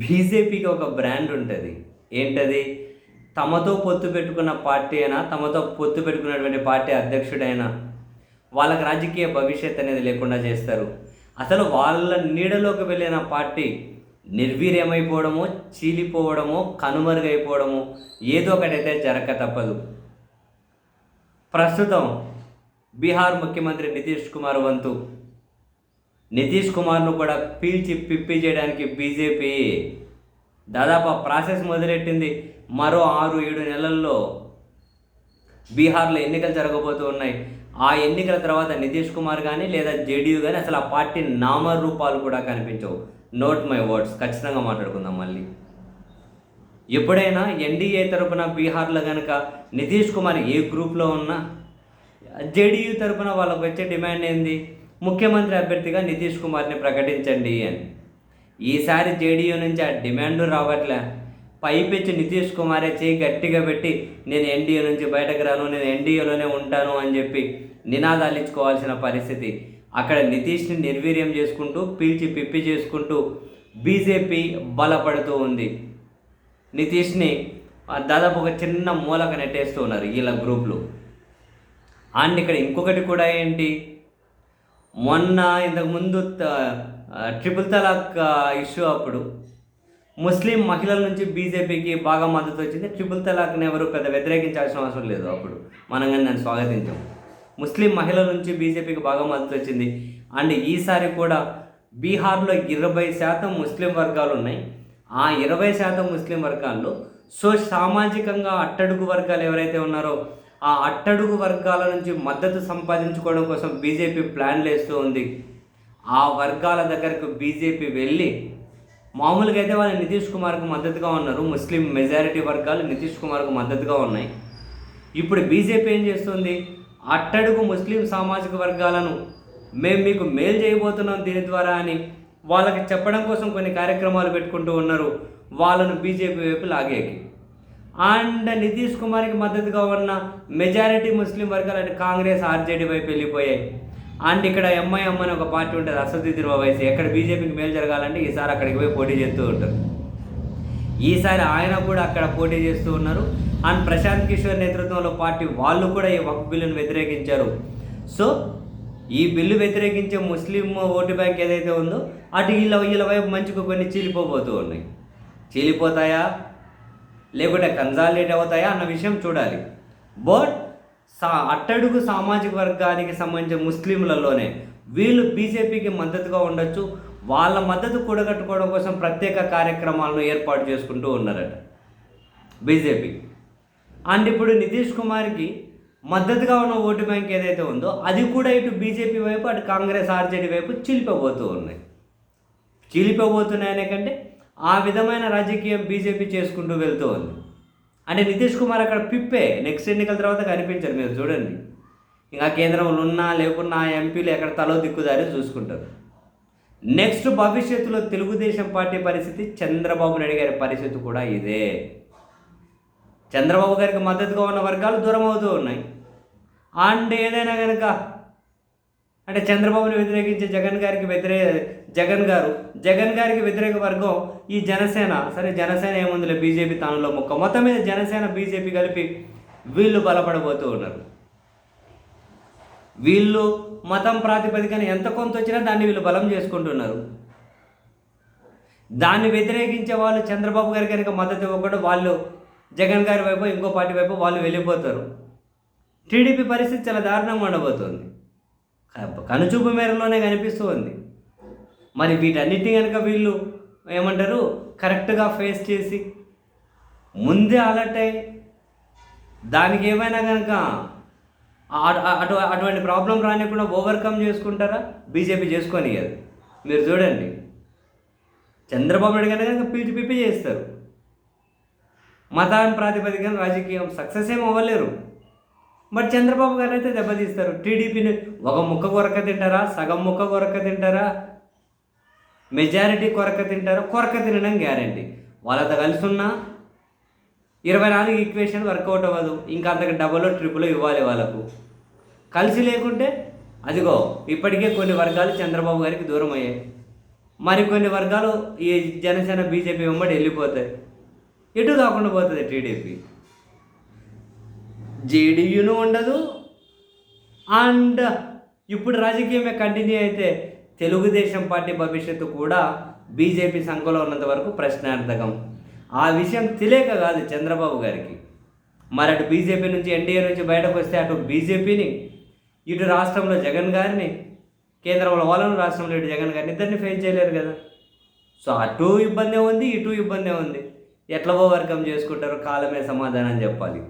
బీజేపీకి ఒక బ్రాండ్ ఉంటుంది. ఏంటది? తమతో పొత్తు పెట్టుకున్న పార్టీ అయినా తమతో పొత్తు పెట్టుకున్నటువంటి పార్టీ అధ్యక్షుడైనా వాళ్ళకి రాజకీయ భవిష్యత్ అనేది లేకుండా చేస్తారు. అసలు వాళ్ళ నీడలోకి వెళ్ళిన పార్టీ నిర్వీర్యమైపోవడమో చీలిపోవడమో కనుమరుగైపోవడమో ఏదో ఒకటైతే జరగక తప్పదు. ప్రస్తుతం బీహార్ ముఖ్యమంత్రి నితీష్ కుమార్ వంతు నితీష్ కుమార్ను కూడా పీల్చి పిప్పి చేయడానికి బీజేపీ దాదాపు ప్రాసెస్ మొదలెట్టింది. మరో ఆరు ఏడు నెలల్లో బీహార్లో ఎన్నికలు జరగబోతూ ఉన్నాయి. ఆ ఎన్నికల తర్వాత నితీష్ కుమార్ కానీ లేదా జేడీయూ కానీ అసలు ఆ పార్టీ నామరూపాలు కూడా కనిపించవు. నోట్ మై వర్డ్స్ ఖచ్చితంగా మాట్లాడుకుందాం మళ్ళీ. ఎప్పుడైనా ఎన్డీఏ తరపున బీహార్లో కనుక నితీష్ కుమార్ ఏ గ్రూప్లో ఉన్నా జేడీయూ తరపున వాళ్ళకు వచ్చే డిమాండ్ ఏంది? ముఖ్యమంత్రి అభ్యర్థిగా నితీష్ కుమార్ని ప్రకటించండి అని. ఈసారి జేడీయూ నుంచి ఆ డిమాండ్ రావట్లే. పైపెచ్చి నితీష్ కుమారే చేయి గట్టిగా పెట్టి నేను ఎన్డీఏ నుంచి బయటకు రాను నేను ఎన్డీఏలోనే ఉంటాను అని చెప్పి నినాదాలు ఇచ్చుకోవాల్సిన పరిస్థితి. అక్కడ నితీష్ని నిర్వీర్యం చేసుకుంటూ పీల్చి పిప్పి చేసుకుంటూ బీజేపీ బలపడుతూ ఉంది. నితీష్ని దాదాపు ఒక చిన్న మూలక నెట్టేస్తూ ఉన్నారు వీళ్ళ గ్రూప్లు. అండ్ ఇక్కడ ఇంకొకటి కూడా ఏంటి? మొన్న ఇంతకుముందు ట్రిపుల్ తలాక్ ఇష్యూ అప్పుడు ముస్లిం మహిళల నుంచి బీజేపీకి బాగా మద్దతు వచ్చింది. ట్రిపుల్ తలాక్ని ఎవరు పెద్ద వ్యతిరేకించాల్సిన అవసరం లేదు అప్పుడు. మనం కానీ దాన్ని స్వాగతించాం. ముస్లిం మహిళల నుంచి బీజేపీకి బాగా మద్దతు వచ్చింది. అండ్ ఈసారి కూడా బీహార్లో ఇరవై శాతం ముస్లిం వర్గాలు ఉన్నాయి. ఆ ఇరవై శాతం ముస్లిం వర్గాల్లో సో సామాజికంగా అట్టడుగు వర్గాలు ఎవరైతే ఉన్నారో ఆ అట్టడుగు వర్గాల నుంచి మద్దతు సంపాదించుకోవడం కోసం బీజేపీ ప్లాన్లు వేస్తూ ఉంది. ఆ వర్గాల దగ్గరకు బీజేపీ వెళ్ళి మామూలుగా అయితే వాళ్ళు నితీష్ కుమార్కు మద్దతుగా ఉన్నారు. ముస్లిం మెజారిటీ వర్గాలు నితీష్ కుమార్కు మద్దతుగా ఉన్నాయి. ఇప్పుడు బీజేపీ ఏం చేస్తుంది? అట్టడుగు ముస్లిం సామాజిక వర్గాలను మేము మీకు మేలు చేయబోతున్నాం దీని ద్వారా అని వాళ్ళకి చెప్పడం కోసం కొన్ని కార్యక్రమాలు పెట్టుకుంటూ ఉన్నారు. వాళ్ళను బీజేపీ వైపు లాగేకి. అండ్ నితీష్ కుమార్కి మద్దతుగా ఉన్న మెజారిటీ ముస్లిం వర్గాలు అంటే కాంగ్రెస్ ఆర్జేడీ వైపు వెళ్ళిపోయాయి. అండ్ ఇక్కడ ఎంఐఎం అని ఒక పార్టీ ఉంటుంది అసదుద్దీన్ ఓవైసీ ఎక్కడ బీజేపీకి మేలు జరగాలంటే ఈసారి అక్కడికి పోయి పోటీ చేస్తూ ఉంటారు. ఈసారి ఆయన కూడా అక్కడ పోటీ చేస్తూ ఉన్నారు. అండ్ ప్రశాంత్ కిషోర్ నేతృత్వంలో పార్టీ వాళ్ళు కూడా ఈ వక్ బిల్లును వ్యతిరేకించారు. సో ఈ బిల్లు వ్యతిరేకించే ముస్లిం ఓటు బ్యాంక్ ఏదైతే ఉందో అటు వీళ్ళ వీళ్ళ వైపు మంచిగా కొన్ని చీలిపోబోతూ ఉన్నాయి. చీలిపోతాయా? లేకుంటే కన్సాలిడేట్ అవుతాయా అన్న విషయం చూడాలి. బట్ సా అట్టడుగు సామాజిక వర్గానికి సంబంధించిన ముస్లింలలోనే వీళ్ళు బీజేపీకి మద్దతుగా ఉండొచ్చు వాళ్ళ మద్దతు కూడగట్టుకోవడం కోసం ప్రత్యేక కార్యక్రమాలను ఏర్పాటు చేసుకుంటూ ఉన్నారట బీజేపీ. అండ్ ఇప్పుడు నితీష్ కుమార్కి మద్దతుగా ఉన్న ఓటు బ్యాంక్ ఏదైతే ఉందో అది కూడా ఇటు బీజేపీ వైపు అటు కాంగ్రెస్ ఆర్జేడీ వైపు చిలిపోబోతూ ఉన్నాయి. చీలిపోబోతున్నాయనే కంటే ఆ విధమైన రాజకీయం బీజేపీ చేసుకుంటూ వెళ్తూ ఉంది. అంటే నితీష్ కుమార్ అక్కడ పిప్పే నెక్స్ట్ ఎన్నికల తర్వాత కనిపించారు మీరు చూడండి. ఇంకా కేంద్రంలో ఉన్నా లేకున్నా ఎంపీలు ఎక్కడ తలో దిక్కుదారి చూసుకుంటారు. నెక్స్ట్ భవిష్యత్తులో తెలుగుదేశం పార్టీ పరిస్థితి చంద్రబాబు నాయుడు గారి పరిస్థితి కూడా ఇదే. చంద్రబాబు గారికి మద్దతుగా ఉన్న వర్గాలు దూరం అవుతూ ఉన్నాయి. అండ్ ఏదైనా కనుక అంటే చంద్రబాబుని వ్యతిరేకించే జగన్ గారికి వ్యతిరేక జగన్ గారు జగన్ గారికి వ్యతిరేక వర్గం ఈ జనసేన. సరే జనసేన ఏముందిలే? బీజేపీ తానులో ముక్క. మొత్తం మీద జనసేన బీజేపీ కలిపి వీళ్ళు బలపడబోతూ ఉన్నారు. వీళ్ళు మతం ప్రాతిపదికన ఎంత కొంత వచ్చినా దాన్ని వీళ్ళు బలం చేసుకుంటున్నారు. దాన్ని వ్యతిరేకించే వాళ్ళు చంద్రబాబు గారి కనుక మద్దతు ఇవ్వకుండా వాళ్ళు జగన్ గారి వైపు ఇంకో పార్టీ వైపు వాళ్ళు వెళ్ళిపోతారు. టీడీపీ పరిస్థితి చాలా దారుణంగా ఉండబోతుంది. కనుచూపు మేరలోనే కనిపిస్తూ ఉంది. మరి వీటన్నిటిని కనుక వీళ్ళు ఏమంటారు? కరెక్ట్గా ఫేస్ చేసి ముందే అలర్ట్ అయ్యి దానికి ఏమైనా కనుక అటు అటువంటి ప్రాబ్లం రానికుండా ఓవర్కమ్ చేసుకుంటారా? బీజేపీ చేసుకొని అది మీరు చూడండి. చంద్రబాబు నాయుడు గారు కనుక పిలిచి పిప్పి చేస్తారు. మతాన్ ప్రాతిపదికన రాజకీయం సక్సెస్ ఏం అవ్వలేరు. బట్ చంద్రబాబు గారు అయితే దెబ్బతీస్తారు. టీడీపీని ఒక ముక్క కొరక తింటారా? సగం ముక్క కొరక తింటారా? మెజారిటీ కొరక తింటారు కొరక తినడం గ్యారంటీ. వాళ్ళతో కలిసి ఉన్నా ఇరవై నాలుగు ఈక్వేషన్ వర్కౌట్ అవ్వదు. ఇంకా అంతకు డబల్ ట్రిపుల్ ఇవ్వాలి వాళ్ళకు. కలిసి లేకుంటే అదిగో ఇప్పటికే కొన్ని వర్గాలు చంద్రబాబు గారికి దూరం అయ్యాయి. మరికొన్ని వర్గాలు ఈ జనసేన బీజేపీ వెంబడి వెళ్ళిపోతాయి. ఎటు కాకుండా పోతుంది టీడీపీ? జేడీయూను ఉండదు. అండ్ ఇప్పుడు రాజకీయమే కంటిన్యూ అయితే తెలుగుదేశం పార్టీ భవిష్యత్తు కూడా బీజేపీ సంఘంలో ఉన్నంత వరకు ప్రశ్నార్థకం. ఆ విషయం తెలియక కాదు చంద్రబాబు గారికి. మరి అటు బీజేపీ నుంచి ఎన్డీఏ నుంచి బయటకు వస్తే అటు బీజేపీని ఇటు రాష్ట్రంలో జగన్ గారిని కేంద్రంలో వాళ్ళను రాష్ట్రంలో ఇటు జగన్ గారిని ఇద్దరిని ఫెయిల్ చేయలేరు కదా. సో అటు ఇబ్బందే ఉంది ఇటు ఇబ్బందే ఉంది. ఎట్లా ఓవర్కమ్ చేసుకుంటారో కాలమే సమాధానం చెప్పాలి.